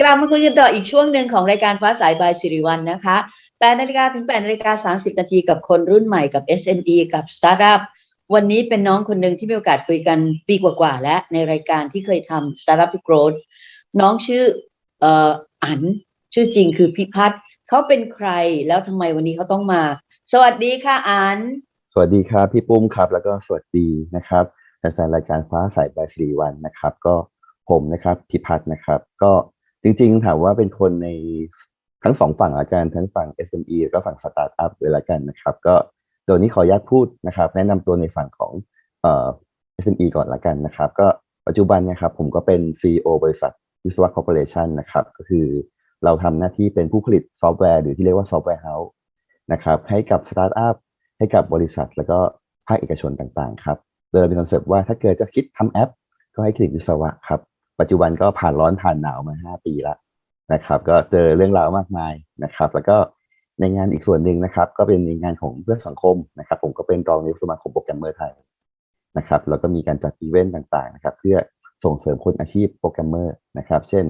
กลับมาคุยกันต่ออีกช่วงหนึ่งของรายการฟ้าสายบายสิริวัลนะคะ8นาฬิกาถึง8นาฬิกา30 นาทีกับคนรุ่นใหม่กับ SME กับสตาร์ทอัพวันนี้เป็นน้องคนหนึ่งที่มีโอกาสคุยกันปีกว่าๆและในรายการที่เคยทำ Startup to Growth น้องชื่อเอ่ออันชื่อจริงคือพิพัฒน์เขาเป็นใครแล้วทำไมวันนี้เขาต้องมา สวัสดีค่ะอัน สวัสดีครับพี่ปุ้มครับ แล้วก็สวัสดีนะครับแฟนรายการฟ้าใสบายสิริวันนะครับ ก็ผมนะครับพิพัฒน์นะครับ ก็ จริงๆ ถามว่าเป็นคนในทั้งสองฝั่งละกันทั้งฝั่ง SME แล้วก็ฝั่งสตาร์ทอัพเลยละกันนะครับ ก็โดยนี้ขออนุญาตพูดนะครับ แนะนำตัวในฝั่งของเอ่อ SME ก่อนละกันนะครับ ก็ปัจจุบันนะครับผมก็เป็น CEO บริษัทวิศวะคอร์ปอเรชันนะครับ ก็คือเราทำหน้าที่เป็นผู้ผลิตซอฟต์แวร์หรือที่เรียกว่าซอฟต์แวร์เฮาส์นะครับให้กับสตาร์ทอัพให้กับบริษัท แล้วก็ภาคเอกชนต่างๆ ครับ โดยเรามีคอนเซปต์ว่าถ้าเกิดจะคิดทำแอป ก็ให้คลิกวิศวะครับ ปัจจุบันก็ผ่านร้อนผ่านหนาวมา5ปีแล้วนะครับ ก็เจอเรื่องราวมากมายนะครับ แล้วก็ในงานอีกส่วนหนึ่งนะครับ ก็เป็นในงานของเพื่อสังคมนะครับ ผมก็เป็นรองนายกสมาคมโปรแกรมเมอร์ไทยนะครับ แล้วก็มีการจัดอีเวนต์ต่างๆนะครับ เพื่อส่งเสริมคนอาชีพโปรแกรมเมอร์นะครับ เช่น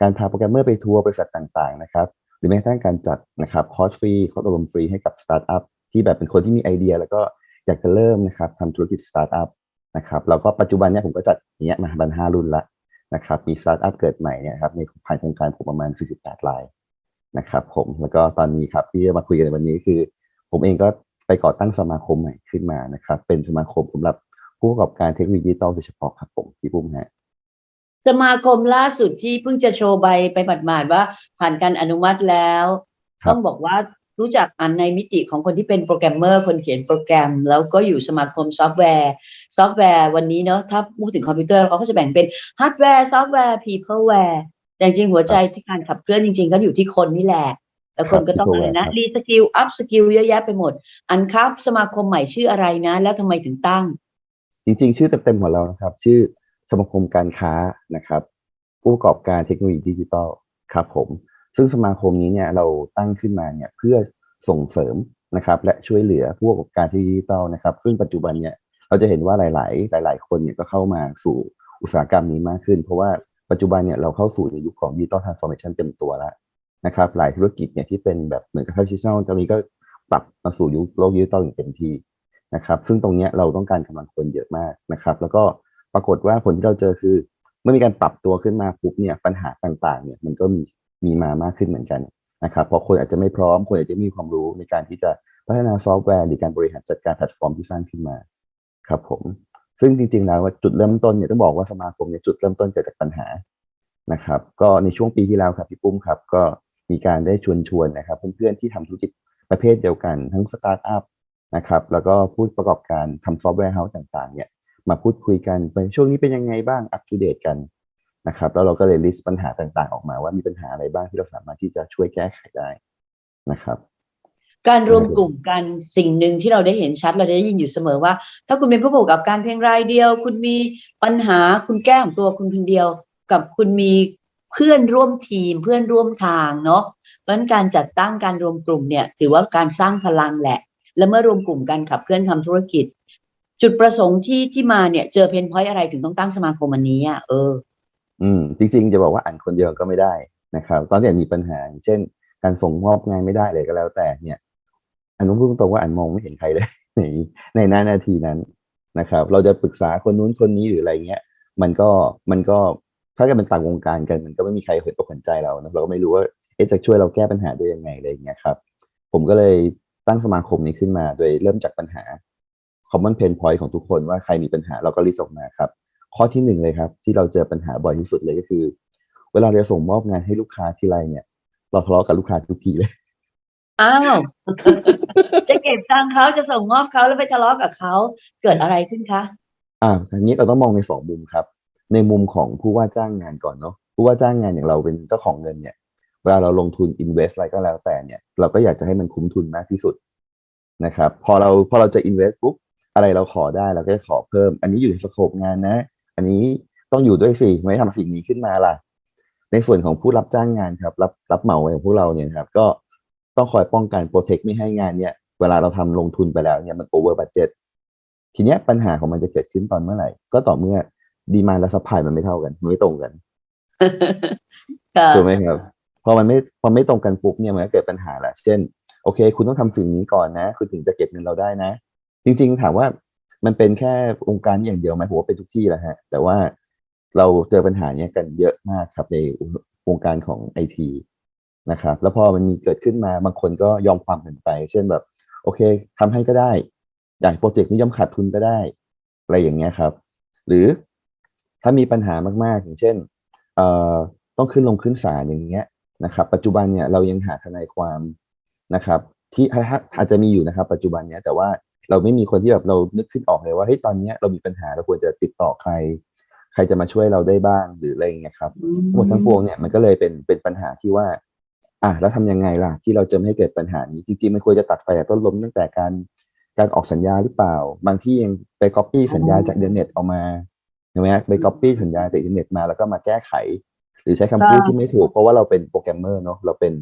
การพาโปรแกรมเมอร์ไปทัวร์บริษัทต่างๆนะครับ หรือแม้กระทั่งการจัดนะครับคอร์สฟรีคอร์สอบรมฟรีให้กับสตาร์ทอัพที่แบบเป็นคนที่มีไอเดีย แล้วก็อยากจะเริ่มนะครับทำธุรกิจสตาร์ทอัพนะครับแล้วก็ปัจจุบันเนี่ยผมก็จัดอย่างเงี้ยมาบันห้ารุ่นละ นะครับมีสตาร์ทอัพเกิดใหม่เนี่ยครับในผ่านโครงการผมประมาณ 48รายนะครับผมแล้วก็ตอนนี้ครับที่จะมาคุยกันในวันนี้คือ ผมเองก็ไปก่อตั้งสมาคมใหม่ขึ้นมานะครับ เป็นสมาคมสำหรับผู้ประกอบการเทคโนโลยีดิจิตอลโดยเฉพาะครับผมพี่ปุ้มฮะสมาคมล่าสุดที่เพิ่งจะโชว์ใบไปหมาดๆว่าผ่านการอนุมัติแล้วครับต้องบอกว่า รู้จักอันในมิติของคนที่เป็นโปรแกรมเมอร์คนเขียนโปรแกรม แล้วก็อยู่สมาคมซอฟต์แวร์ซอฟต์แวร์วันนี้เนอะถ้าพูดถึงคอมพิวเตอร์เขาก็จะแบ่งเป็นฮาร์ดแวร์ซอฟต์แวร์พีเพิลแวร์แต่จริงๆหัวใจที่การขับเคลื่อนจริง ๆ ก็อยู่ที่คนนี่แหละแล้วคนก็ต้องอะไรนะรีสกิลอัพสกิลเยอะแยะไปหมด อันครับสมาคมใหม่ชื่ออะไรนะ แล้วทำไมถึงตั้ง จริง ๆ ชื่อเต็มๆของเรานะครับ ชื่อสมาคมการค้านะครับ ผู้ประกอบการเทคโนโลยีดิจิทัลครับผม ซึ่งสมาคมนี้เนี่ยเราตั้งขึ้นมาเนี่ยเพื่อ ส่งเสริมนะครับ และช่วยเหลือผู้ประกอบการที่ดิจิทัลนะครับ ซึ่งปัจจุบันเนี่ยเราจะเห็นว่าหลาย ๆ หลาย ๆ คนเนี่ยก็เข้ามาสู่อุตสาหกรรมนี้มากขึ้น เพราะว่าปัจจุบันเนี่ยเราเข้าสู่ในยุคของดิจิทัลทรานส์ฟอร์เมชันเต็มตัวแล้วนะครับ หลายธุรกิจเนี่ยที่เป็นแบบเหมือนกับดิจิทัลตอนนี้ก็ปรับมาสู่ยุคโลกดิจิทัลอย่างเต็มที่นะครับ ซึ่งตรงเนี้ยเราต้องการกำลังคนเยอะมากนะครับ แล้วก็ปรากฏว่าผลที่เราเจอคือ เมื่อมีการปรับตัวขึ้นมาปุ๊บเนี่ยปัญหาต่าง ๆ เนี่ยมันก็มีมีมามากขึ้นเหมือนกัน นะครับเพราะคนอาจจะไม่พร้อมคนอาจจะไม่มีความรู้ในการที่จะพัฒนาซอฟต์แวร์หรือการบริหารจัดการแพลตฟอร์มที่สร้างขึ้นมาครับผมซึ่งจริงๆแล้วว่าจุดเริ่มต้นเนี่ยต้องบอกว่าสมาคมเนี่ยจุดเริ่มต้นเกิดจากปัญหานะครับ ก็ในช่วงปีที่แล้วครับพี่ปุ้มครับ ก็มีการได้ชวนชวนนะครับ เพื่อนๆที่ทำธุรกิจประเภทเดียวกันทั้งสตาร์ทอัพนะครับแล้วก็ผู้ประกอบการทำซอฟต์แวร์เฮาส์ต่างๆเนี่ยมาพูดคุยกันไปช่วงนี้เป็นยังไงบ้างอัปเดตกัน นะครับแล้วเราก็เลยลิสต์ปัญหาต่างๆ ออกมาว่ามีปัญหาอะไรบ้างที่เราสามารถที่จะช่วยแก้ไขได้นะครับ การรวมกลุ่มกันสิ่งหนึ่งที่เราได้เห็นชัดเราได้ยินอยู่เสมอว่า ถ้าคุณเป็นผู้ประกอบการเพียงรายเดียว คุณมีปัญหาคุณแก้ของตัวคุณคนเดียว กับคุณมีเพื่อนร่วมทีมเพื่อนร่วมทางเนาะเพราะนั้นการจัดตั้งการรวมกลุ่มเนี่ย ถือว่าการสร้างพลังแหละ แล้วเมื่อรวมกลุ่มกันขับเคลื่อนทำธุรกิจ จุดประสงค์ที่ที่มาเนี่ยเจอเพนพอยต์อะไรถึงต้องตั้งสมาคมอันนี้อะเออ อืมจริงๆ จะบอกว่าอ่านคนเดียวก็ไม่ได้นะครับ ตอนนี้มีปัญหา เช่น การส่งมอบงานไม่ได้เลยก็แล้วแต่เนี่ยอันนู้นพูดตรงๆว่าอันมองไม่เห็นใครเลยในในหน้านาทีนั้นนะครับ เราจะปรึกษาคนนู้นคนนี้หรืออะไรเงี้ย มันก็มันก็ถ้าเกิดเป็นต่างวงการกัน มันก็ไม่มีใครเห็นอกเห็นใจเรานะเราก็ไม่รู้ว่าเอ๊ะจะช่วยเราแก้ปัญหาได้ยังไงอะไรอย่างเงี้ยครับ ผมก็เลยตั้งสมาคมนี้ขึ้นมา โดยเริ่มจากปัญหา common pain point ของทุกคนว่าใครมีปัญหาเราก็ลิสต์ออกมาครับ ข้อที่หนึ่งเลยครับ ที่เราเจอปัญหาบ่อยที่สุดเลยก็คือ เวลาเราส่งมอบงานให้ลูกค้าที่ไรเนี่ย เราทะเลาะกับลูกค้าทุกทีเลยอ้าวจะเก็บตังค์เขาจะส่งมอบเขาแล้วไปทะเลาะกับเขาเกิดอะไรขึ้นคะอ่าทีนี้เราต้องมองในสองมุมครับ ในมุมของผู้ว่าจ้างงานก่อนเนาะผู้ว่าจ้างงานอย่างเราเป็นเจ้าของเงินเนี่ยเวลาเราลงทุน invest อะไรก็แล้วแต่เนี่ย เราก็อยากจะให้มันคุ้มทุนมากที่สุดนะครับ พอเราพอเราจะ invest ปุ๊บอะไรเราขอได้เราก็จะขอเพิ่ม อันนี้อยู่ในสโคปงานนะ อันนี้ต้องอยู่ด้วยสิไม่ทำสิ่งนี้ขึ้นมาล่ะ ในส่วนของผู้รับจ้างงานครับ รับรับเหมาอย่างพวกเราเนี่ยนะครับ ก็ต้องคอยป้องกันโปรเทคไม่ให้งานเนี่ยเวลาเราทำลงทุนไปแล้วเนี่ยมันโอเวอร์บัตเจ็ตทีเนี้ยปัญหาของมันจะเกิดขึ้นตอนเมื่อไหร่ ก็ต่อเมื่อดีมานและซัพพลายมันไม่เท่ากันมันไม่ตรงกันค่ะถูกไหมครับพอมันไม่พอไม่ตรงกันปุ๊บเนี่ยมันก็เกิดปัญหาแหละเช่น โอเค คุณต้องทำสิ่งนี้ก่อนนะ คุณถึงจะเก็บเงินเราได้นะ จริง ๆ ถามว่า มันเป็นแค่องค์การอย่างเดียวไหมผมว่าเป็นทุกที่แหละฮะ แต่ว่าเราเจอปัญหาเนี้ยกันเยอะมากครับในวงการของไอทีนะครับ แล้วพอมันมีเกิดขึ้นมาบางคนก็ยอมความกันไป เช่นแบบ โอเคทำให้ก็ได้อย่างโปรเจกต์นี้ยอมขาดทุนก็ได้ อะไรอย่างเงี้ยครับ หรือถ้ามีปัญหามากๆ อย่างเช่นเอ่อต้องขึ้นลงขึ้นศาลอย่างเงี้ยนะครับ ปัจจุบันเนี่ยเรายังหาทนายความนะครับ ที่อาจจะมีอยู่นะครับ ปัจจุบันเนี้ยแต่ว่า เราไม่มีคนที่แบบเรานึกขึ้นออกเลยว่าเฮ้ยตอนเนี้ยเรามีปัญหาเราควรจะติดต่อใคร ใครจะมาช่วยเราได้บ้างหรืออะไรอย่างเงี้ยครับทั้งหมดทั้งปวงเนี่ยมันก็เลยเป็นเป็นปัญหาที่ว่า อะแล้วทำยังไงล่ะที่เราจะไม่ให้เกิดปัญหานี้จริงๆมันควรจะตัดไฟแต่ต้นลมตั้งแต่การการออกสัญญาหรือเปล่า บางที่ยังไปก๊อปปี้สัญญาจากอินเทอร์เน็ตเอามาใช่ไหมฮะไปก๊อปปี้สัญญาจากอินเทอร์เน็ตมาแล้วก็มาแก้ไข หรือใช้คำพูดที่ไม่ถูก เพราะว่าเราเป็นโปรแกรมเมอร์เนาะเราเป็น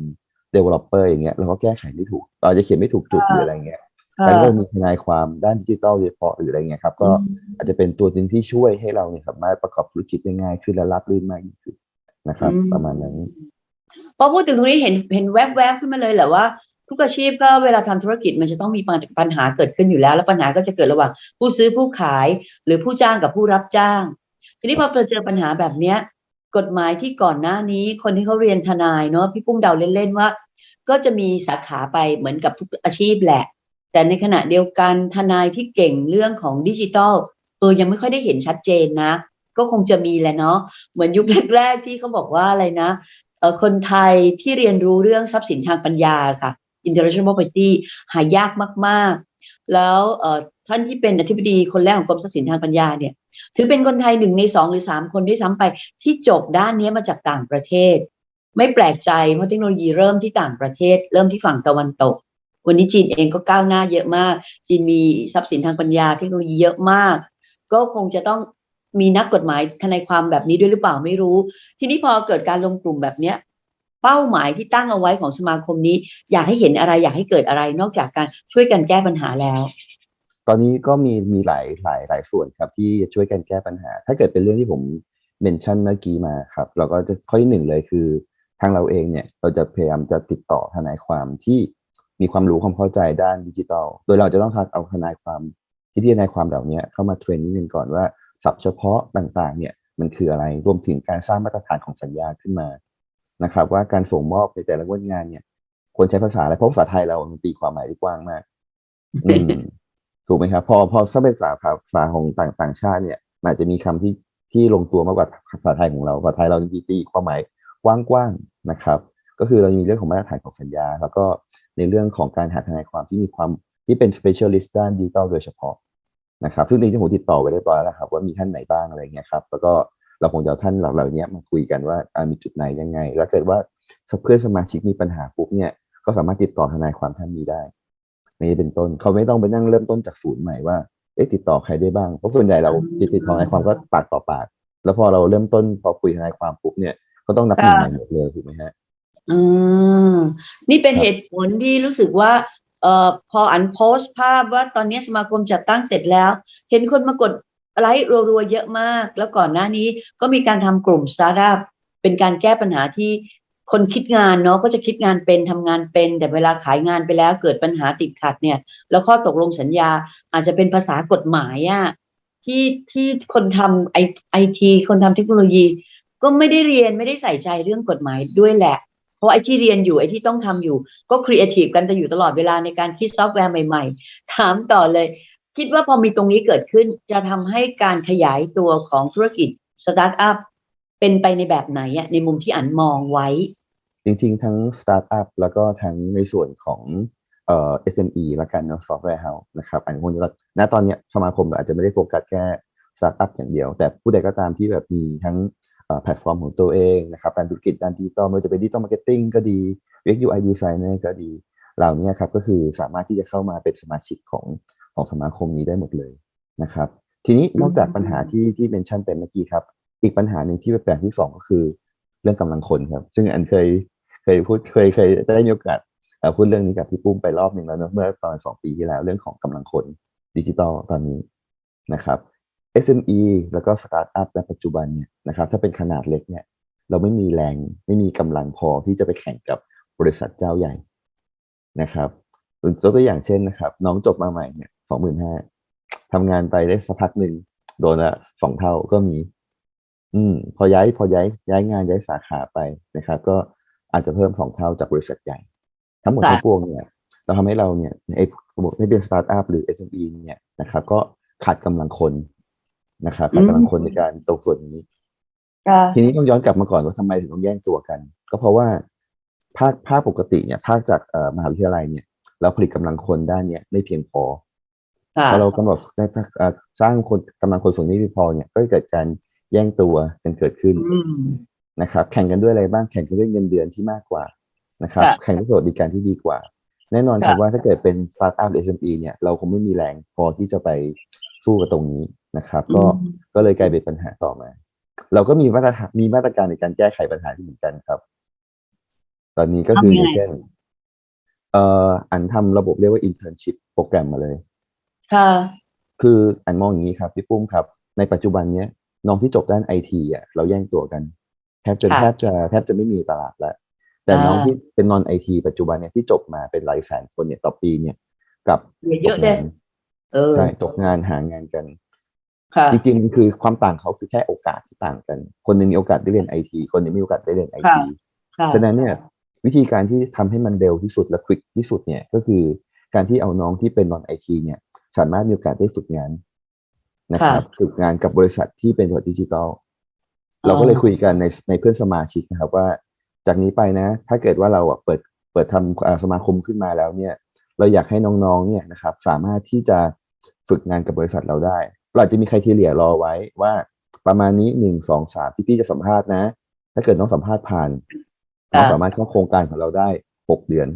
developer อย่างเงี้ยเราก็แก้ไขไม่ถูกเราจะเขียนไม่ถูกจุดหรืออะไรเงี้ยค่ะ แล้วก็มีทนายความด้านดิจิทัลโดยเฉพาะหรืออะไรเงี้ยครับ ก็อาจจะเป็นตัวหนึ่งที่ช่วยให้เราเนี่ยสามารถประกอบธุรกิจได้ง่ายขึ้นและรับรื่นมากยิ่งขึ้นนะครับอืมประมาณนั้นพอพูดถึงตรงนี้เห็นเห็นแวบๆขึ้นมาเลยแหละว่าทุกอาชีพก็เวลาทำธุรกิจมันจะต้องมีปัญหาเกิดขึ้นอยู่แล้ว แล้วปัญหาก็จะเกิดระหว่างผู้ซื้อผู้ขายหรือผู้จ้างกับผู้รับจ้าง ทีนี้พอเจอปัญหาแบบเนี้ย กฎหมายที่ก่อนหน้านี้ คนที่เขาเรียนทนายเนาะพี่ปุ้มเดาเล่นๆว่า ก็จะมีสาขาไปเหมือนกับทุกอาชีพแหละ แต่ในขณะเดียวกันทนายที่เก่งเรื่องของดิจิทัลเออยังไม่ค่อยได้เห็นชัดเจนนะ ก็คงจะมีแหละเนาะเหมือนยุคแรกๆที่เขาบอกว่าอะไรนะเออคนไทยที่เรียนรู้เรื่องทรัพย์สินทางปัญญาค่ะ intellectual property หายากมากๆ แล้วเออท่านที่เป็นอธิบดีคนแรกของกรมทรัพย์สินทางปัญญาเนี่ย ถือเป็นคนไทยหนึ่งในสองหรือสามคนด้วยซ้ำไปที่จบด้านนี้มาจากต่างประเทศ ไม่แปลกใจเพราะเทคโนโลยีเริ่มที่ต่างประเทศ เริ่มที่ฝั่งตะวันตก วันนี้จีนเองก็ก้าวหน้าเยอะมาก จีนมีทรัพย์สินทางปัญญาเทคโนโลยีเยอะมาก ก็คงจะต้องมีนักกฎหมายทนายความแบบนี้ด้วยหรือเปล่าไม่รู้ ทีนี้พอเกิดการลงกลุ่มแบบเนี้ยเป้าหมายที่ตั้งเอาไว้ของสมาคมนี้ อยากให้เห็นอะไรอยากให้เกิดอะไร นอกจากการช่วยกันแก้ปัญหาแล้ว ตอนนี้ก็มีมีหลายหลายหลายส่วนครับที่ช่วยกันแก้ปัญหา ถ้าเกิดเป็นเรื่องที่ผมเมนชั่นเมื่อกี้มาครับ เราก็จะข้อที่หนึ่งเลยคือ ทางเราเองเนี่ยเราจะพยายามจะติดต่อทนายความที่ มีความรู้ความเข้าใจด้านดิจิทัล โดยเราจะต้องเอาทนายความที่พี่ทนายความเหล่านี้เข้ามาเทรนนิ่งกันก่อนว่าศัพท์เฉพาะต่างๆ เนี่ยมันคืออะไร รวมถึงการสร้างมาตรฐานของสัญญาขึ้นมานะครับ ว่าการส่งมอบในแต่ละงวดงานเนี่ย ควรใช้ภาษาอะไรเพราะภาษาไทยเรามันตีความหมายได้กว้างมากอืถูกไหมครับ พอพอถ้าเป็นภาษาภาษาของต่างต่างชาติเนี่ยอาจจะมีคำที่ที่ลงตัวมากกว่าภาษาไทยของเราภาษาไทยเราตีความหมายกว้างๆนะครับ ก็คือเรามีเรื่องของมาตรฐานของสัญญา แล้วก็ ในเรื่องของการหาทนายความที่มีความที่เป็น specialist ด้านดิจิตอลโดยเฉพาะนะครับ ซึ่งจริงๆผมติดต่อไว้เรียบร้อยแล้วครับว่ามีท่านไหนบ้างอะไรเงี้ยครับ แล้วก็เราคงจะท่านเหล่านี้มาคุยกันว่าอ่ามีจุดไหนยังไง แล้วเกิดว่าเพื่อนสมาชิกมีปัญหาปุ๊บเนี่ยก็สามารถติดต่อทนายความท่านนี้ได้นี่เป็นต้นเขาไม่ต้องไปนั่งเริ่มต้นจากศูนย์ใหม่ว่าเอ๊ะติดต่อใครได้บ้างเพราะส่วนใหญ่เราติดติดต่อทนายความก็ปากต่อปาก แล้วพอเราเริ่มต้นพอคุยทนายความปุ๊บเนี่ยก็ต้องนับหนึ่งใหม่หมดเลยถูกไหมฮะ อืมนี่เป็นเหตุผลที่รู้สึกว่าเอ่อพออันโพสต์ภาพว่าตอนนี้สมาคมจัดตั้งเสร็จแล้ว เห็นคนมากดไลค์รัวๆเยอะมาก แล้วก่อนหน้านี้ก็มีการทำกลุ่มสตาร์ทอัพเป็นการแก้ปัญหาที่คนคิดงานเนาะก็จะคิดงานเป็นทำงานเป็น แต่เวลาขายงานไปแล้วเกิดปัญหาติดขัดเนี่ย แล้วข้อตกลงสัญญาอาจจะเป็นภาษากฎหมายอะที่ที่คนทำไอไอทีคนทำเทคโนโลยี ก็ไม่ได้เรียนไม่ได้ใส่ใจเรื่องกฎหมายด้วยแหละ เพราะไอ้ที่เรียนอยู่ไอ้ที่ต้องทำอยู่ ก็ครีเอทีฟกันแต่อยู่ตลอดเวลาในการคิดซอฟต์แวร์ใหม่ๆ ถามต่อเลย คิดว่าพอมีตรงนี้เกิดขึ้น จะทำให้การขยายตัวของธุรกิจสตาร์ทอัพเป็นไปในแบบไหนอะในมุมที่อันมองไว้ จริงๆ ทั้งสตาร์ทอัพแล้วก็ทั้งในส่วนของเอ่อ SME และกันเนาะซอฟต์แวร์เฮาส์นะครับอันคงจะณตอนเนี้ยสมาคมอาจจะไม่ได้โฟกัสแค่สตาร์ทอัพอย่างเดียว แต่ผู้ใดก็ตามที่แบบมีทั้ง แพลตฟอร์มของตัวเองนะครับการธุรกิจด้านดิจิตอลไม่ว่าจะเป็นดิจิตอลมาร์เก็ตติ้งก็ดี UX UI designer ก็ดี เหล่านี้ครับก็คือสามารถที่จะเข้ามาเป็นสมาชิกของของสมาคมนี้ได้หมดเลยนะครับ ทีนี้นอกจากปัญหาที่ที่เมนชั่นไปเมื่อกี้ครับ อีกปัญหาหนึ่งที่เป็นแปลกที่สองก็คือ เรื่องกำลังคนครับ ซึ่งอันเคยเคยพูดเคยเคยได้มีโอกาสเอ่อพูดเรื่องนี้กับพี่ปุ้มไปรอบหนึ่งแล้วเนอะเมื่อตอนสองปีที่แล้วเรื่องของกำลังคนดิจิตอลตอนนี้นะครับ SME แล้วก็สตาร์ทอัพในปัจจุบันเนี่ยนะครับถ้าเป็นขนาดเล็กเนี่ยเราไม่มีแรงไม่มีกำลังพอที่จะไปแข่งกับบริษัทเจ้าใหญ่นะครับยกตัวอย่างเช่นนะครับ น้องจบมาใหม่เนี่ยสองหมื่นห้าทำงานไปได้สักพักหนึ่งโดนละสองเท่าก็มี อืม พอย้ายพอย้ายย้ายงานย้ายสาขาไปนะครับ ก็อาจจะเพิ่มสองเท่าจากบริษัทใหญ่ ทั้งหมดทั้งปวงเนี่ย เราทำให้เราเนี่ยไอ้ระบบที่เป็นสตาร์ทอัพหรือ SME เนี่ยนะครับ ก็ขาดกำลังคน นะครับขาดกำลังคนในการตรงส่วนนี้ค่ะทีนี้ต้องย้อนกลับมาก่อนว่าทำไมถึงต้องแย่งตัวกัน ก็เพราะว่าภาคภาคปกติเนี่ย ภาคจากเอ่อมหาวิทยาลัยเนี่ย เราผลิตกำลังคนด้านเนี้ยไม่เพียงพอค่ะพอเรากำหนดได้เอ่อสร้างคนกำลังคนส่วนนี้ไม่พอเนี่ย ก็จะเกิดการแย่งตัวกันเกิดขึ้นอืมนะครับ แข่งกันด้วยอะไรบ้างแข่งกันด้วยเงินเดือนที่มากกว่านะครับค่ะแข่งด้วยสวัสดิการที่ดีกว่า แน่นอนครับค่ะว่าถ้าเกิดเป็นสตาร์ทอัพหรือ SME เนี่ยเราคงไม่มีแรงพอที่จะไป สู้กับตรงนี้นะครับ ก็อืมก็เลยกลายเป็นปัญหาต่อมา เราก็มีมาตรฐานมีมาตรการในการแก้ไขปัญหาที่เหมือนกันครับ ตอนนี้ก็คือทำยังไงอย่างเช่น เอ่ออันทำระบบเรียกว่า internship โปรแกรมมาเลยค่ะคืออันมองอย่างนี้ครับพี่ปุ้มครับ ในปัจจุบันเนี้ยน้องที่จบด้านไอทีอะเราแย่งตัวกันแทบจะค่ะแทบจะแทบจะไม่มีตลาดแล้ว แต่อ่าน้องที่เป็นนอนไอทีปัจจุบันเนี่ยที่จบมาเป็นหลายแสนคนเนี่ยต่อปีเนี่ยกลับเหลือเยตอะกเด้งาน เออ ใช่ตกงานหางานกัน ค่ะ จริงๆมันคือความต่างเขาคือแค่โอกาสที่ต่างกัน คนหนึงมีโอกาสได้เรียนไอทีคนหนึงมีโอกาสได้เรียนไอค่ะทีค่ะฉะนั้นเนี่ย วิธีการที่ทำให้มันเร็วที่สุดและควิกที่สุดเนี่ยก็คือการที่เอาน้องที่เป็นนอนไอทีเนี่ย สามารถมีโอกาสได้ฝึกงานนะครับ ฝึกงานกับบริษัทที่เป็นบริษัทดิจิทัลเราก็เลยคุยกันในในเพื่อนสมาชิกนะครับว่า จากนี้ไปนะ ถ้าเกิดว่าเราอะเปิดเปิดทำอ่าสมาคมขึ้นมาแล้วเนี่ย เราอยากให้น้องๆเนี่ยนะครับ สามารถที่จะฝึกงานกับบริษัทเราได้ เราอาจจะมีใครทีเลียรอไว้ว่าประมาณนี้หนึ่งสองสามที่พี่จะสัมภาษณ์นะ ถ้าเกิดน้องสัมภาษณ์ผ่านน้องสามารถเข้าโครงการของเราได้หกเดือน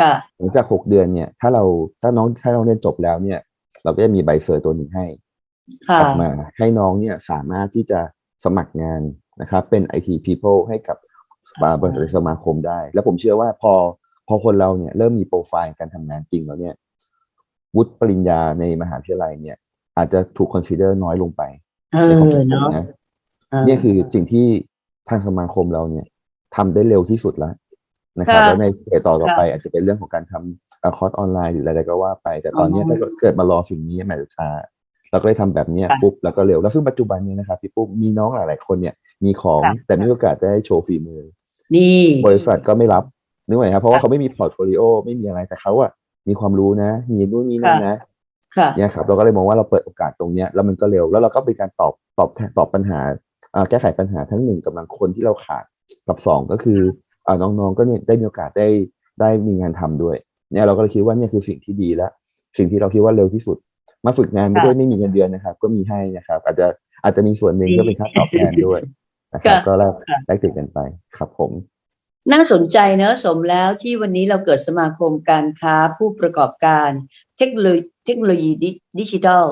ค่ะหลังจากหกเดือนเนี่ย ถ้าเราถ้าน้องถ้าน้องเรียนจบแล้วเนี่ย เราก็จะมีใบเซอร์ตัวหนึ่งให้ค่ะออกมาให้น้องเนี่ยสามารถที่จะสมัครงานนะครับ เป็น IT people ให้กับอ่าบริษัทสมาคมได้ แล้วผมเชื่อว่าพอ พอคนเราเนี่ยเริ่มมีโปรไฟล์การทำงานจริงแล้วเนี่ยวุฒิปริญญาในมหาวิทยาลัยเนี่ย อาจจะถูก consider น้อยลงไปเอในความอคิดผมเนาะนะเออเนี่ยคือสิ่งที่ทางสมาคมเราเนี่ยทำได้เร็วที่สุดแล้วนะครับค่ะแล้วในเฟสต่อต่อค่ะไป อาจจะเป็นเรื่องของการทำเอ่อคอร์สออนไลน์หรืออะไรก็ว่าไป แต่ตอนเนี้ยอ๋อถ้าเกิดมารอสิ่งนี้มันอาจจะช้าเราก็เลยทำแบบเนี้ยค่ะปุ๊บแล้วก็เร็วแล้วซึ่งปัจจุบันเนี้นะครับพี่ปุ๊บมีน้องหลาย ๆ คนเนี่ยมีของค่ะแต่ไม่มีโอกาสได้โชว์ฝีมือนี่บริษัทก็ไม่รับ นึกไหมครับเพราะว่าค่ะเขาไม่มีพอร์ตโฟลิโอไม่มีอะไรแต่เขาอะมีความรู้นะ มีนู่นนี่นั่นค่ะนะค่ะเนี่ยครับเราก็เลยมองว่าเราเปิดโอกาสตรงเนี้ยแล้วมันก็เร็วแล้วเราก็เป็นการตอบตอบแทนตอบปัญหาอ่าแก้ไขปัญหาทั้งหนึ่งกำลังคนที่เราขาดกับสองก็คืออ่าน้องๆก็เนี่ยได้มีโอกาสได้ได้มีงานทำด้วยเนี่ยเราก็เลยคิดว่าเนี่ยคือสิ่งที่ดีและสิ่งที่เราคิดว่าเร็วที่สุด มาฝึกงานไม่ได้ไม่มีเงินเดือนนะครับ ก็มีให้นะครับ อาจจะอาจจะมีส่วนหนึ่งก็เป็นค่าตอบแทนด้วยนะครับค่ะก็แลกค่ะแลกเปลี่ยนกันไปครับผม น่าสนใจเนอะสมแล้วที่วันนี้เราเกิดสมาคมการค้าผู้ประกอบการเทคโนโลยีเทคโนโลยีดิดิจิทัล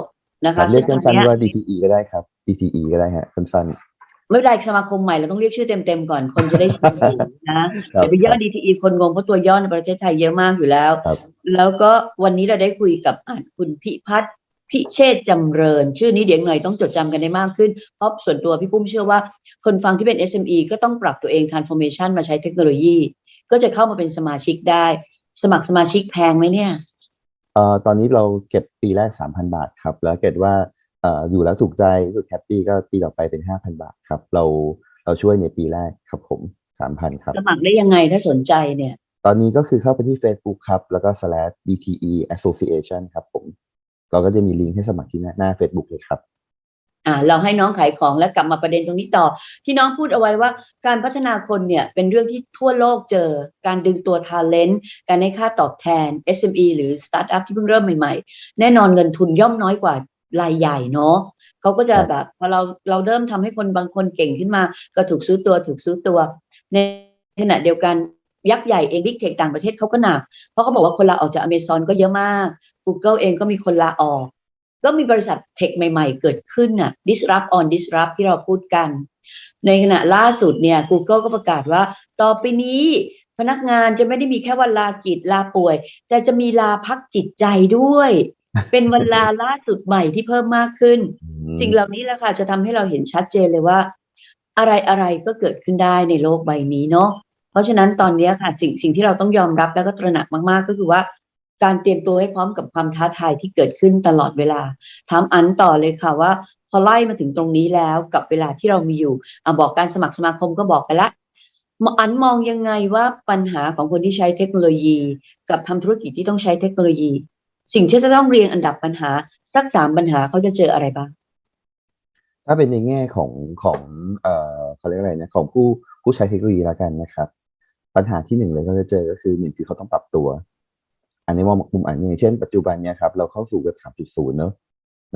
นะครัคะบเรียกซึ่งตสั้อนนเนี้ยๆว่า DTE ก็ได้ครับ DTE ก็ได้ฮะสั้นไม่เป็นไรสมาคมใหม่เราต้องเรียกชื่อเต็มๆก่อนคนจะได้ชื่อถูกนะๆครับเดี๋ยวไปย่อ DTE คนงงเพราะตัวย่อในประเทศไทยเยอะมากอยู่แล้วครับแล้วก็วันนี้เราได้คุยกับอะคุณพิพัฒน์ พิเชษฐ์จำเริญ ชื่อนี้เดี๋ยวหน่อยต้องจดจำกันได้มากขึ้น เพราะส่วนตัวพี่ปุ้มเชื่อว่า คนฟังที่เป็น SME ก็ต้องปรับตัวเอง transformation มาใช้เทคโนโลยี ก็จะเข้ามาเป็นสมาชิกได้ สมัครสมาชิกแพงไหมเนี่ยเอ่อตอนนี้เราเก็บปีแรก 3,000 บาทครับ แล้วเกิดว่าเอ่ออยู่แล้วถูกใจรู้สึกแฮปปี้ก็ปีต่อไปเป็น 5,000 บาทครับ เราเราช่วยในปีแรกครับผม 3,000 ครับ สมัครได้ยังไงถ้าสนใจเนี่ย ตอนนี้ก็คือเข้าไปที่ Facebook ครับ แล้วก็ slash DTE Association ครับผม เราก็จะมีลิงก์ให้สมัครที่หน้าหน้า Facebook เลยครับอ่าเราให้น้องขายของแล้วกลับมาประเด็นตรงนี้ต่อ ที่น้องพูดเอาไว้ว่าการพัฒนาคนเนี่ยเป็นเรื่องที่ทั่วโลกเจอ การดึงตัว talent การให้ค่าตอบแทน SME หรือ Startup ที่เพิ่งเริ่มใหม่ๆ แน่นอนเงินทุนย่อมน้อยกว่ารายใหญ่เนาะเขาก็จะแบบพอเราเราเริ่มทำให้คนบางคนเก่งขึ้นมา ก็ถูกซื้อตัวถูกซื้อตัว ในขณะเดียวกันยักษ์ใหญ่เองบิ๊กเทคต่างประเทศเขาก็หนักเพราะเขาบอกว่าคนลาออกจากอเมซอนก็เยอะมาก Google เองก็มีคนลาออก ก็มีบริษัทเทคใหม่ๆ เกิดขึ้นน่ะ disrupt on disrupt ที่เราพูดกัน ในขณะล่าสุดเนี่ย Google ก็ประกาศว่า ต่อไปนี้พนักงานจะไม่ได้มีแค่วันลากิจลาป่วย แต่จะมีลาพักจิตใจด้วย เป็นวันลาล่าสุดใหม่ที่เพิ่มมากขึ้น สิ่งเหล่านี้แหละค่ะจะทำให้เราเห็นชัดเจนเลยว่า อะไรอะไรก็เกิดขึ้นได้ในโลกใบนี้เนาะเพราะฉะนั้นตอนนี้ค่ะสิ่งสิ่งที่เราต้องยอมรับแล้วก็ตระหนักมากๆ ก็คือว่า การเตรียมตัวให้พร้อมกับความท้าทายที่เกิดขึ้นตลอดเวลาถามอันต่อเลยค่ะว่า พอไล่มาถึงตรงนี้แล้วกับเวลาที่เรามีอยู่อบอกการสมัครสมาคมก็บอกไปละอันมองยังไงว่าปัญหาของคนที่ใช้เทคโนโลยี กับทำธุรกิจที่ต้องใช้เทคโนโลยี สิ่งที่จะต้องเรียงอันดับปัญหาสักสามปัญหาเขาจะเจออะไรบ้างถ้าเป็นในแง่ของของเอ่อเขาเรียกอะไรนะของผู้ผู้ใช้เทคโนโลยีแล้วกันนะครับ ปัญหาที่หนึ่งเลยก็จะเจอก็คือหนึ่งคือเขาต้องปรับตัว อันนี้มองมุมอันนี้เช่นปัจจุบันเนี่ยครับเราเข้าสู่เว็บ 3.0 เนอะ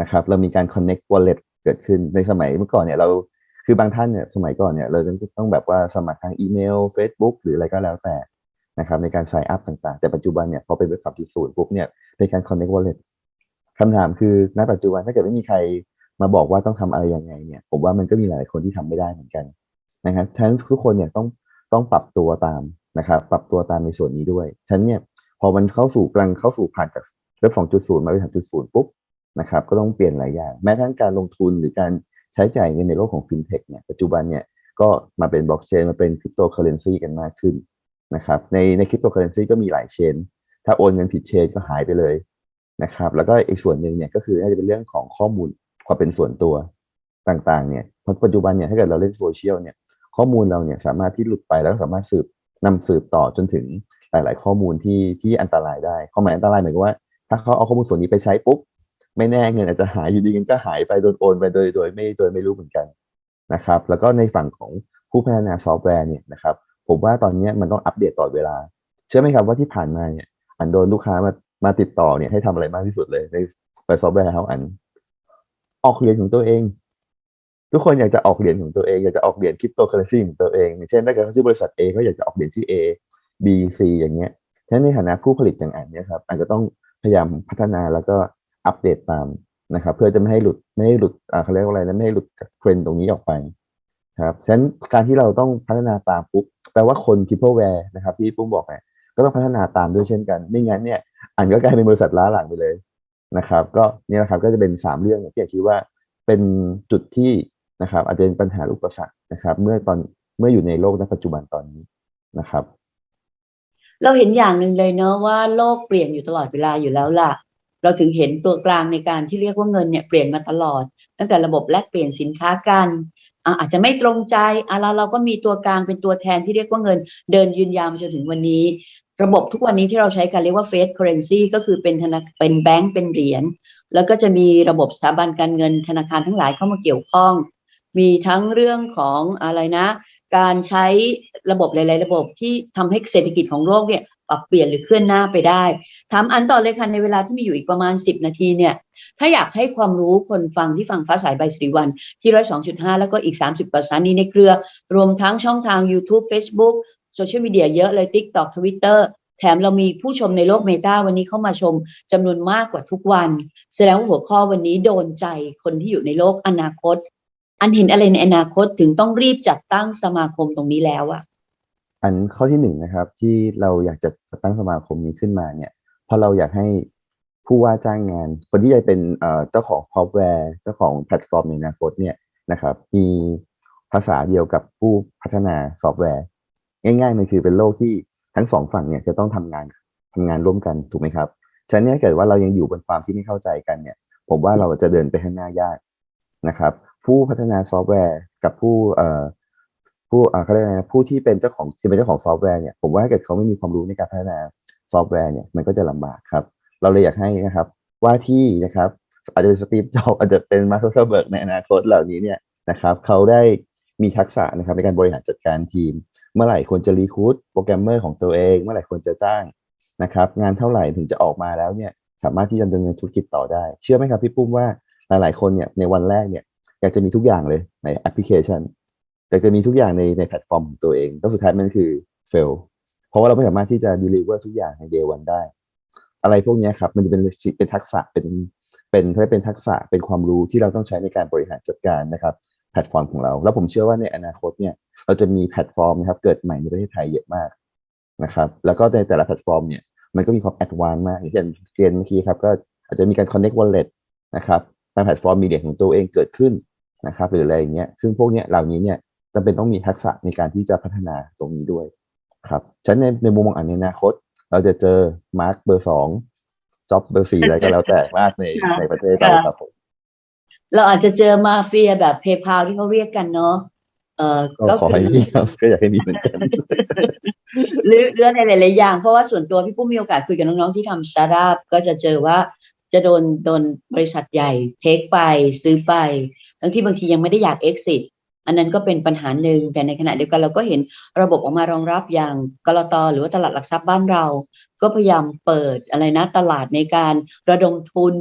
นะครับเรามีการ connect wallet เกิดขึ้นในสมัยเมื่อก่อนเนี่ยเราคือบางท่านเนี่ยสมัยก่อนเนี่ยเราต้องต้องแบบว่าสมัครทางอีเมล Facebook หรืออะไรก็แล้วแต่นะครับในการ sign up ต่างๆ แต่ปัจจุบันเนี่ยพอเป็นเว็บ 3.0 ปุ๊บเนี่ยเป็นการ connect wallet คำถามคือณปัจจุบันถ้าเกิดไม่มีใครมาบอกว่าต้องทำอะไรยังไงเนี่ยผมว่ามันก็มีหลายคนที่ทำไม่ได้เหมือนกันนะครับฉะนั้นทุกคนเนี่ยต้องต้องปรับตัวตามนะครับ ปรับตัวตามในส่วนนี้ด้วยฉะนั้นเนี่ย พอมันเข้าสู่กลางเข้าสู่ผ่านจากเว็บ2.0มาเป็น3.0ปุ๊บนะครับก็ต้องเปลี่ยนหลายอย่าง แม้ทั้งการลงทุนหรือการใช้จ่ายเงินในโลกของฟินเทคเนี่ยปัจจุบันเนี่ยก็มาเป็นบล็อกเชนมาเป็นคริปโตเคอเรนซีกันมากขึ้นนะครับในในคริปโตเคอเรนซีก็มีหลายเชน ถ้าโอนเงินผิดเชนก็หายไปเลยนะครับแล้วก็อีกส่วนหนึ่งเนี่ยก็คือน่าจะเป็นเรื่องของข้อมูลความเป็นส่วนตัวต่างๆเนี่ยเพราะปัจจุบันเนี่ยถ้าเกิดเราเล่นโซเชียลเนี่ยข้อมูลเราเนี่ยสามารถที่หลุดไปแล้วสามารถสืบนำสืบต่อจนถึง หลาย ๆ ข้อมูลที่ที่อันตรายได้ข้อหมายอันตรายหมายความว่า ถ้าเขาเอาข้อมูลส่วนนี้ไปใช้ปุ๊บไม่แน่เงินอาจจะหายอยู่ดีเงินก็หายไปโดนโอนไปโดยโดยไม่โดยไม่รู้เหมือนกันนะครับ แล้วก็ในฝั่งของผู้พัฒนาซอฟต์แวร์เนี่ยนะครับ ผมว่าตอนนี้มันต้องอัปเดตตลอดเวลา เชื่อไหมครับว่าที่ผ่านมาเนี่ย อันโดนลูกค้ามามาติดต่อเนี่ยให้ทำอะไรมากที่สุดเลยในซอฟต์แวร์เขาอัน ออกเหรียญของตัวเอง ทุกคนอยากจะออกเหรียญของตัวเองอยากจะออกเหรียญคริปโตเคอเรนซีของตัวเองอย่างเช่นถ้าเกิดเขาชื่อบริษัท A ก็อยากจะออกเหรียญชื่อ A B C อย่างเงี้ยฉะนั้นในฐานะผู้ผลิตอย่างอันเนี่ยครับอันก็ต้องพยายามพัฒนาแล้วก็อัปเดตตามนะครับเพื่อจะไม่ให้หลุดไม่ให้หลุดเขาเรียกว่าอะไรนะไม่ให้หลุดจากเทรนด์ตรงนี้ออกไปครับฉะนั้นการที่เราต้องพัฒนาตามปุ๊บแปลว่าคน peopleware นะครับที่ปุ้มบอกเนี่ยก็ต้องพัฒนาตามด้วยเช่นกันไม่งั้นเนี่ยอันก็กลายเป็นบริษัทล้าหลังไปเลยนะครับ ก็นี่นะครับก็จะเป็นสามเรื่องที่อยากคิดว่าเป็นจุดที่นะครับอาจจะเป็นปัญหาอุปสรรคนะครับ เมื่อตอนเมื่ออยู่ในโลกณปัจจุบันตอนนี้นะครับ เราเห็นอย่างหนึ่งเลยเนาะว่าโลกเปลี่ยนอยู่ตลอดเวลาอยู่แล้วล่ะ เราถึงเห็นตัวกลางในการที่เรียกว่าเงินเนี่ยเปลี่ยนมาตลอด ตั้งแต่ระบบแลกเปลี่ยนสินค้ากันอาจจะไม่ตรงใจอะแล้วเราก็มีตัวกลางเป็นตัวแทนที่เรียกว่าเงิน เดินยืนยาวมาจนถึงวันนี้ ระบบทุกวันนี้ที่เราใช้กันเรียกว่าเฟสเคอร์เรนซีก็คือเป็นธนาเป็นแบงก์เป็นเหรียญแล้วก็จะมีระบบสถาบันการเงินธนาคารทั้งหลายเข้ามาเกี่ยวข้อง มีทั้งเรื่องของอะไรนะ การใช้ ระบบหลาย ๆ ระบบที่ทำให้เศรษฐกิจของโลกเนี่ยปรับเปลี่ยนหรือเคลื่อนหน้าไปได้ถามอันต่อเลยค่ะในเวลาที่มีอยู่อีกประมาณ 10 นาทีเนี่ยถ้าอยากให้ความรู้คนฟังที่ฟังฟ้าสายใบสิวันที่ร้อยสองจุดห้าแล้วก็อีก 30กว่าสถานีในเครือ รวมทั้งช่องทาง YouTube Facebook โซเชียลมีเดียเยอะเลย TikTok Twitter แถมเรามีผู้ชมในโลกเมตาวันนี้เข้ามาชมจำนวนมากกว่าทุกวัน แสดงว่าหัวข้อวันนี้โดนใจคนที่อยู่ในโลกอนาคต อันเห็นอะไรในอนาคตถึงต้องรีบจัดตั้งสมาคมตรงนี้แล้วอะ อันข้อที่หนึ่งนะครับ ที่เราอยากจะตั้งสมาคมนี้ขึ้นมาเนี่ยเพราะเราอยากให้ผู้ว่าจ้างงาน คนที่จะเป็นเจ้าของซอฟต์แวร์เจ้าของแพลตฟอร์มในอนาคตเนี่ยนะครับมีภาษาเดียวกับผู้พัฒนาซอฟต์แวร์ ง่ายๆมันคือเป็นโลกที่ทั้งสองฝั่งเนี่ยจะต้องทำงานทำงานร่วมกันถูกไหมครับฉะนั้นเนี่ยเกิดว่าเรายังอยู่บนความที่ไม่เข้าใจกันเนี่ย ผมว่าเราจะเดินไปข้างหน้ายากนะครับ ผู้พัฒนาซอฟต์แวร์กับผู้ ผู้อ่าเขาเรียกไรนะผู้ที่เป็นเจ้าของที่เป็นเจ้าของซอฟต์แวร์เนี่ยผมว่าถ้าเกิดเขาไม่มีความรู้ในการพัฒนาซอฟต์แวร์เนี่ยมันก็จะลำบากครับ เราเลยอยากให้นะครับว่าที่นะครับอาจจะเป็นสตีฟจ็อบอาจจะเป็นมาร์คซักเคอร์เบิร์กในอนาคตเหล่านี้เนี่ยนะครับเขาได้มีทักษะนะครับในการบริหารจัดการทีม เมื่อไหร่ควรจะรีคูดโปรแกรมเมอร์ของตัวเอง เมื่อไหร่ควรจะจ้างนะครับ งานเท่าไหร่ถึงจะออกมาแล้วเนี่ยสามารถที่จะดำเนินธุรกิจต่อได้ เชื่อไหมครับพี่ปุ้มว่าหลาย ๆ คนเนี่ยในวันแรกเนี่ยอยากจะมีทุกอย่างเลยในแอปพลิเคชัน อยากจะมีทุกอย่างในในแพลตฟอร์มของตัวเองแล้วสุดท้ายมันคือ fail เพราะว่าเราไม่สามารถที่จะ deliver ทุกอย่างใน day one ได้ อะไรพวกนี้ครับ มันจะเป็นเป็นทักษะเป็นเป็นเขาเรียกเป็นทักษะเป็นความรู้ที่เราต้องใช้ในการบริหารจัดการนะครับแพลตฟอร์มของเรา แล้วผมเชื่อว่าในอนาคตเนี่ยเราจะมีแพลตฟอร์มนะครับเกิดใหม่ในประเทศไทยเยอะมากนะครับ แล้วก็ในแต่ละแพลตฟอร์มเนี่ยมันก็มีความแอดวานซ์มากอย่างเช่นเรียนเมื่อกี้ครับก็อาจจะมีการ connect wallet นะครับบางแพลตฟอร์มมีเหรียของตัวเองเกิดขึ้นนะครับหรืออะไรอย่างเงี้ยซึ่งพวกเนี้ยเหล่านี้เนี่ย จำเป็นต้องมีทักษะในการที่จะพัฒนาตรงนี้ด้วยครับฉะนั้นในในมุมมองอันในอนาคต เราจะเจอมาร์คเบอร์สองจ็อบเบอร์สี่อะไรก็แล้วแต่มากในค่ะในประเทศเราครับผมเราอาจจะเจอมาเฟียแบบเพย์พาที่เขาเรียกกันเนาะเออก็ขอให้มีครับก็อยากให้มีเหมือนกันหรือเรื่องในหลายๆอย่าง เพราะว่าส่วนตัวพี่ปุ้มมีโอกาสคุยกับน้องๆที่ทำสตาร์ทอัพก็จะเจอว่าจะโดนโดนบริษัทใหญ่เทคไปซื้อไป ทั้งที่บางทียังไม่ได้อยาก exit อันนั้นก็เป็นปัญหาหนึ่งแต่ในขณะเดียวกันเราก็เห็นระบบออกมารองรับอย่างกรตหรือว่าตลาดหลักทรัพย์บ้านเรา ก็พยายามเปิดอะไรนะตลาดในการระดมทุน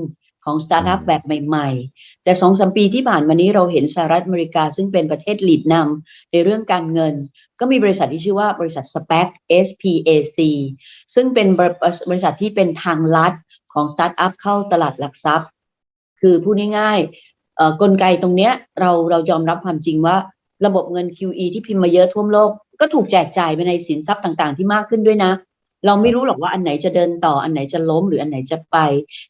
ของสตาร์ทอัพแบบใหม่ๆ แต่สองสมปีที่ผ่านมานี้เราเห็นสหรัฐอเมริกา ซึ่งเป็นประเทศหลีดนำในเรื่องการเงิน ก็มีบริษัทที่ชื่อว่าบริษัท SPAC SPAC ซึ่งเป็นบริษัทที่เป็นทางลัดของสตาร์ทอัพเข้าตลาดหลักทรัพย์ คือพูดง่ายๆ กลไกตรงเนี้ยเราเรายอมรับความจริงว่า ระบบเงิน QE ที่พิมพ์มาเยอะทั่วโลก ก็ถูกแจกจ่ายไปในสินทรัพย์ต่างๆ ที่มากขึ้นด้วยนะ เราไม่รู้หรอกว่าอันไหนจะเดินต่ออันไหนจะล้มหรืออันไหนจะไป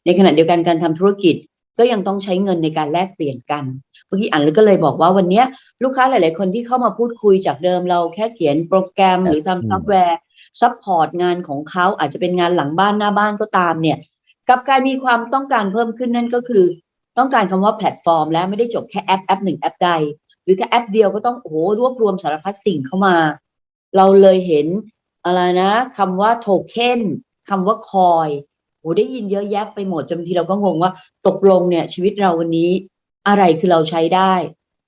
ในขณะเดียวกันการทำธุรกิจ ก็ยังต้องใช้เงินในการแลกเปลี่ยนกันเมื่อกี้อันก็เลยบอกว่าวันเนี้ยลูกค้าหลาย ๆ คนที่เข้ามาพูดคุยจากเดิมเราแค่เขียนโปรแกรมหรืออืมทำซอฟต์แวร์ซัพพอร์ตงานของเขาอาจจะเป็นงานหลังบ้านหน้าบ้านก็ตามเนี่ยกลับกลายมีความต้องการเพิ่มขึ้นนั่นก็คือ ต้องการคำว่าแพลตฟอร์ม แล้วไม่ได้จบแค่แอปแอปหนึ่งแอปใด หรือแค่แอปเดียวก็ต้องโอ้โหรวบรวมสารพัดสิ่งเข้ามา เราเลยเห็นอะไรนะคำว่าโทเค็นคำว่าคอยโอ้ได้ยินเยอะแยะไปหมดจนทีเราก็งงว่าตกลงเนี่ย ชีวิตเราวันนี้อะไรคือเราใช้ได้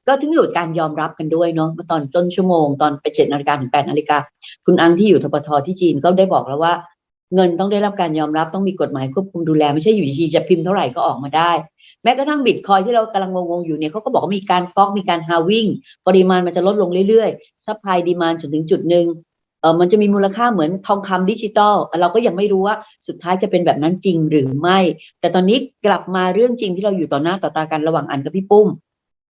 ก็ถึงอยู่การยอมรับกันด้วยเนาะตอนต้นชั่วโมง ตอนไปเจ็ดนาฬิกาถึงแปดนาฬิกาคุณอังที่อยู่ทปทที่จีนก็ได้บอกแล้วว่า เงินต้องได้รับการยอมรับต้องมีกฎหมายควบคุมดูแล ไม่ใช่อยู่ดีๆจะพิมพ์เท่าไหร่ก็ออกมาได้ แม้กระทั่งบิตคอยที่เรากำลังงงๆอยู่เนี่ยเขาก็บอกว่ามีการฟอกมีการฮาวิ่งปริมาณมันจะลดลงเรื่อยๆซัพพลายดีมานจนถึงจุดหนึ่งเออมันจะมีมูลค่าเหมือนทองคำดิจิตอลเราก็ยังไม่รู้ว่าสุดท้ายจะเป็นแบบนั้นจริงหรือไม่ แต่ตอนนี้กลับมาเรื่องจริงที่เราอยู่ต่อหน้าต่อตากันระหว่างอันกับพี่ปุ้ม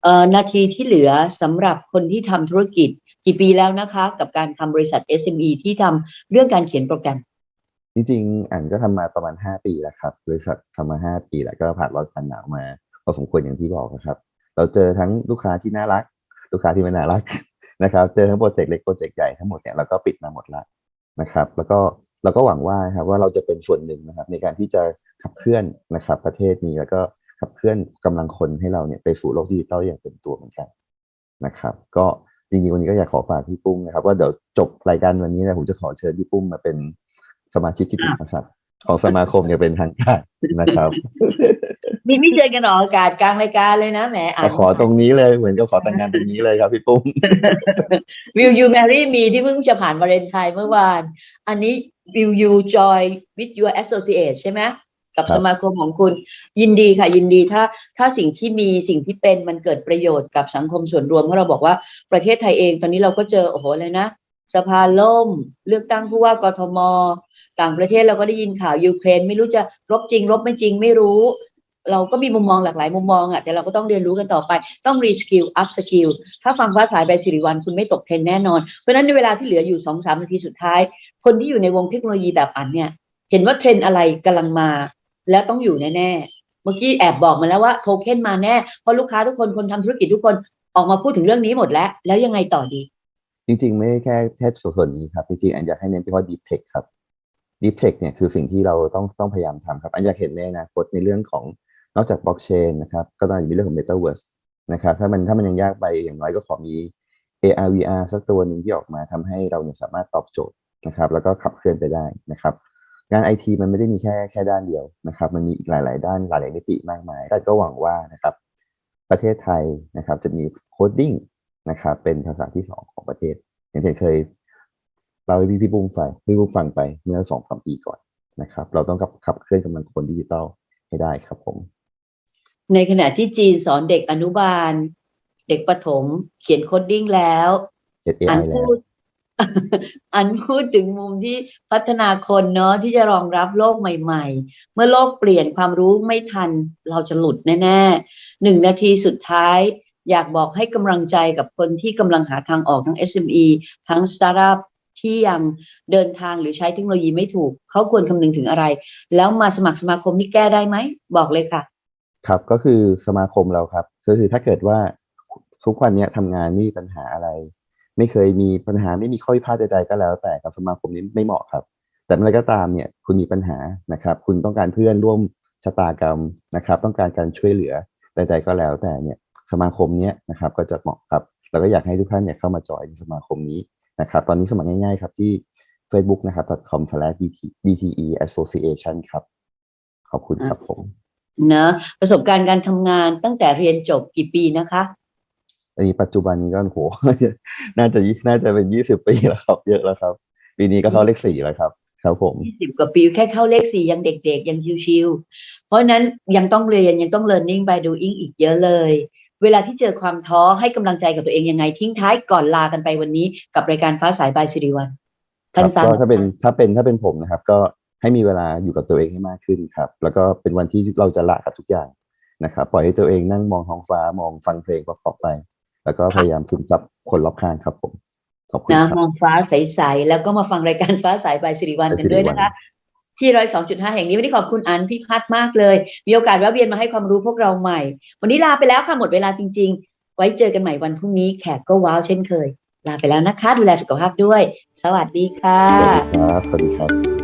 เออนาทีที่เหลือสำหรับคนที่ทำธุรกิจ กี่ปีแล้วนะคะ กับการทำบริษัท SME ที่ทำเรื่องการเขียนโปรแกรม จริงๆอันก็ทำมาประมาณห้าปีแล้วครับบริษัททำมาห้าปีแล้วก็ผ่านร้อนผ่านหนาวมาพอสมควรอย่างที่บอกนะครับ เราเจอทั้งลูกค้าที่น่ารัก ลูกค้าที่ไม่น่ารักนะครับ เจอทั้งโปรเจกต์เล็กโปรเจกต์ใหญ่ทั้งหมดเนี่ยเราก็ปิดมาหมดแล้วนะครับ แล้วก็เราก็หวังว่าครับว่าเราจะเป็นส่วนหนึ่งนะครับ ในการที่จะขับเคลื่อนนะครับ ประเทศนี้แล้วก็ขับเคลื่อนกำลังคนให้เราเนี่ยไปสู่โลกดิจิตอลอย่างเต็มตัวเหมือนกันนะครับ ก็จริงๆวันนี้ก็อยากขอฝากพี่ปุ้มนะครับ ว่าเดี๋ยวจบรายการวันนี้นะผมจะขอเชิญพี่ปุ้มมาเป็น สมาชิกกิตติมศักดิ์ของสมาคมอย่างเป็นทางการนะครับมีไม่เจอกันออกอากาศกลางรายการเลยนะแหมอ่าแต่นขอตรงนี้เลยเหมือนกับขอแต่งงานตรงนี้เลยครับพี่ปุ้ม Will you marry me ที่เพิ่งจะผ่านวาเลนไทน์เมื่อวาน อันนี้ Will you join with your associate ใช่ไหมกับครับสมาคมของคุณยินดีค่ะ ยินดีถ้าถ้าสิ่งที่มีสิ่งที่เป็นมันเกิดประโยชน์กับสังคมส่วนรวมเพราะเราบอกว่าประเทศไทยเองตอนนี้เราก็เจอโอ้โหเลยนะ สภาล่ม เลือกตั้งผู้ว่ากทม ต่างประเทศเราก็ได้ยินข่าวยูเครน ไม่รู้จะรบจริง รบไม่จริงไม่รู้ เราก็มีมุมมองหลากหลายมุมมองอะแต่เราก็ต้องเรียนรู้กันต่อไป ต้องรีสกิลอัพสกิลถ้าฟังฟ้าสายใบสิริวัลคุณไม่ตกเทรนแน่นอน เพราะฉะนั้นในเวลาที่เหลืออยู่สองสามนาทีสุดท้าย คนที่อยู่ในวงเทคโนโลยีแบบอันเนี่ย เห็นว่าเทรนอะไรกำลังมา แล้วต้องอยู่แน่ๆเมื่อกี้แอบบอกมาแล้วว่าโทเค็นมาแน่เพราะลูกค้าทุกคนคนทำธุรกิจทุกคนออกมาพูดถึงเรื่องนี้หมดแล้ว แล้วยังไงต่อดี จริง ๆ ไม่แค่แค่ส่วนนี้ครับ จริงๆอันอยากให้เน้นเฉพาะ Deep Tech ครับ Deep Tech เนี่ยคือสิ่งที่เราต้องต้องพยายามทำครับ อันอยากเห็นในอนาคตในเรื่องของนอกจาก Blockchain นะครับ ก็ต้องมีเรื่องของ Metaverse นะครับ ถ้ามันถ้ามันยังยากไปอย่างน้อยก็ขอมี AR VR สักตัวหนึ่งที่ออกมาทำให้เราเนี่ยสามารถตอบโจทย์นะครับ แล้วก็ขับเคลื่อนไปได้นะครับ งานไอทีมันไม่ได้มีแค่แค่ด้านเดียวนะครับ มันมีอีกหลาย ๆ ด้านหลาย ๆ มิติมากมายแต่ก็หวังว่านะครับ ประเทศไทยนะครับ จะมีโคดดิ้ง นะครับเป็นภาษาที่สองของประเทศ อย่างที่เคยเราให้พี่พี่บุ้มฟังพี่บุ้มฟังไปเมื่อสองสามปีก่อนนะครับ เราต้องขับขับเคลื่อนกำลังคนดิจิตอลให้ได้ครับผม ในขณะที่จีนสอนเด็กอนุบาล เด็กประถมเขียนโคดดิ้งแล้วเจ็ดอัน AI แล้พูวดอันพูดถึงมุมที่พัฒนาคนเนาะที่จะรองรับโลกใหม่ ๆ เมื่อโลกเปลี่ยนความรู้ไม่ทัน เราจะหลุดแน่ๆหนึ่งนาทีสุดท้าย อยากบอกให้กำลังใจกับคนที่กำลังหาทางออกทั้ง SME ทั้งสตาร์ทอัพที่ยังเดินทางหรือใช้เทคโนโลยีไม่ถูก เขาควรคำนึงถึงอะไร แล้วมาสมัครสมาคมนี่แก้ได้ไหม บอกเลยค่ะ ครับก็คือสมาคมเราครับ ก็คือถ้าเกิดว่าทุกวันนี้ทำงานไม่มีปัญหาอะไร ไม่เคยมีปัญหาไม่มีข้อพิพาทใดๆก็แล้ว แต่กับสมาคมนี้ไม่เหมาะครับ แต่เมื่อไรก็ตามเนี่ยคุณมีปัญหานะครับ คุณต้องการเพื่อนร่วมชะตากรรมนะครับ ต้องการการช่วยเหลือใดๆก็แล้วแต่เนี่ย สมาคมเนี้ยนะครับก็จะเหมาะครับแล้วก็อยากให้ทุกท่านเนี่ยเข้ามาจอยในสมาคมนี้นะครับ ตอนนี้สมัครง่ายๆครับที่ facebook นะครับ com/dte association ครับ ขอบคุณครับผมเนอะประสบการณ์การทำงานตั้งแต่เรียนจบกี่ปีนะคะอันนี้ปัจจุบันนี้ก็โหน่าจะยี่น่าจะเป็นยี่สิบปีแล้วครับ เยอะแล้วครับ ปีนี้ก็เข้าเลขสี่แล้วครับครับผมยี่สิบกว่าปีแค่เข้าเลขสี่ยังเด็กๆ ยังชิวๆเพราะฉะนั้นยังต้องเรียนยังต้อง learning by doing อีกเยอะเลย เวลาที่เจอความท้อให้กำลังใจกับตัวเองยังไง ทิ้งท้ายก่อนลากันไปวันนี้กับรายการฟ้าสายบายสิริวัลครัท่านบสามก็ถ้าเป็นถ้าเป็นถ้าเป็นผมนะครับ ก็ให้มีเวลาอยู่กับตัวเองให้มากขึ้นครับ แล้วก็เป็นวันที่เราจะละกับทุกอย่างนะครับ ปล่อยให้ตัวเองนั่งมองท้องฟ้ามองฟังเพลงประกอบไป แล้วก็พยายามซึมซับคนรอบข้างครับผมขอบคุณนะครับมองฟ้าใสๆแล้วก็มาฟังรายการฟ้าสายบายสิริวัลกันด้วยนะคะ ที่ร้อยสองจุดห้าแห่งนี้วันนี้ขอบคุณอันพี่พัฒมากเลย มีโอกาสแวะเวียนมาให้ความรู้พวกเราใหม่ วันนี้ลาไปแล้วค่ะหมดเวลาจริง ๆ ไว้เจอกันใหม่วันพรุ่งนี้แขกก็ว้าวเช่นเคย ลาไปแล้วนะคะ ดูแลสุขภาพด้วย สวัสดีค่ะ ครับ สวัสดีครับ